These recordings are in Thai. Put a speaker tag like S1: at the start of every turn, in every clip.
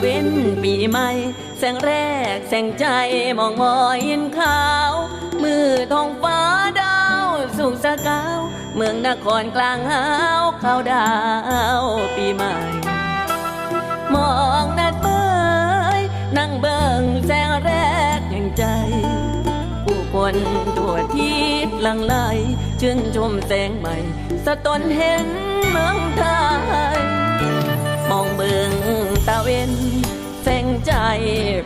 S1: เว้นปีใหม่ แสงแรกแสงใจมองมอยอินขาว มือท้องฟ้าดาวสุกสกาว เมืองนครกลางหาวข้าดาวปีใหม่ มองนัดเบยนั่งเบิ่งแสงแรกแห่งใจ ผู้คนทั่วทิศหลังไหลชื่นชมแสงใหม่ สะตนเห็นเมืองไทยมองเบิ่งตาเวน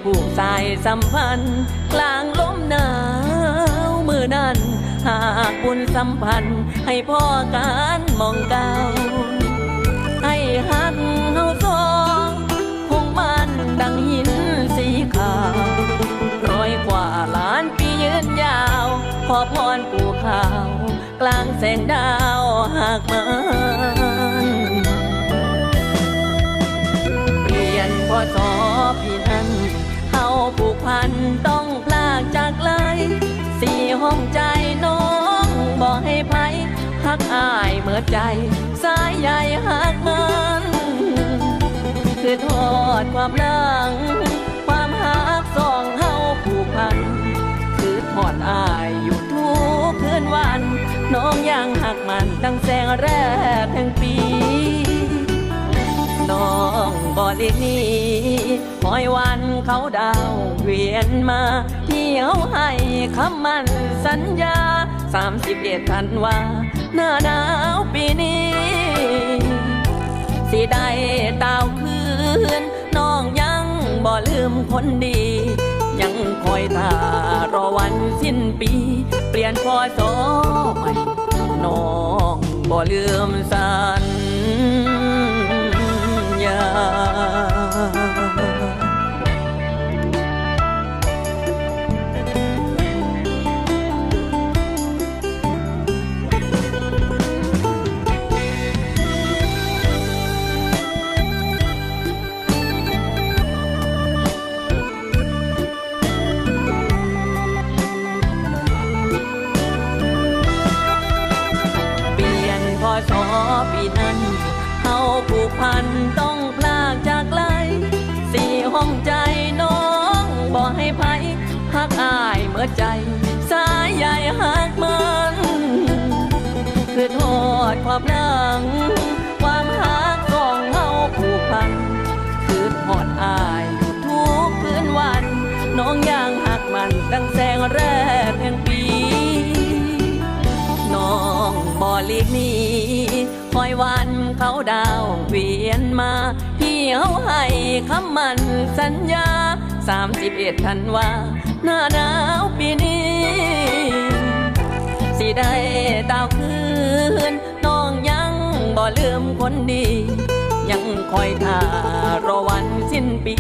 S1: ผูกสายสัมพันธ์ กลางลมหนาวมือนั้น หากบุญสัมพันธ์ให้พ่อการมองเก่าให้หักเฮาสองคงมันดังหินสีขาวร้อยกว่าล้านปียืนยาว ขอพรปู่ขาว กลางแสงดาวหากมัน งใจน้องบอกให้ไผหักอายเมื่อใจ สายใยหักมันคือทอดความลัง ความหักสองเฮาผูกพัน คือทอดอายอยู่ทุกคืนวัน น้องยังหักมันดังแสงแรกแห่งปี น้องบ่เลีนี้ คอยวันเขาดาวเวียนมาเที่ยวให้คำมันสัญญาสามสิบเอ็ดธันวาหน้าหนาวปีนี้ สิได้ตาวคืนน้องยังบ่ลืมคนดี ยังคอยท่ารอวันสิ้นปี เปลี่ยนพอสอใหม่น้องบ่ลืมสัญญ ใจ สายใยหักมันคือโทษความหลัง ความหักสองเฮาผูกพัน คือทอดอายอยู่ทุกคืนวัน น้องยังหักมันดังแสงแรกแห่งปี น้องบ่หลีกนี้คอยวันเขาดาวเวียนมาเที่ยวให้คำมันสัญญาสามสิบเอ็ดธันวา หน้าหนาวปีนี้ สิได้ตาวคืน น้องยังบ่ลืมคนดี ยังคอยท่ารอวันสิ้นปี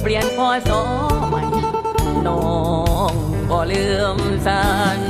S1: เปลี่ยนพอสอใหม่ น้องบ่ลืมสัน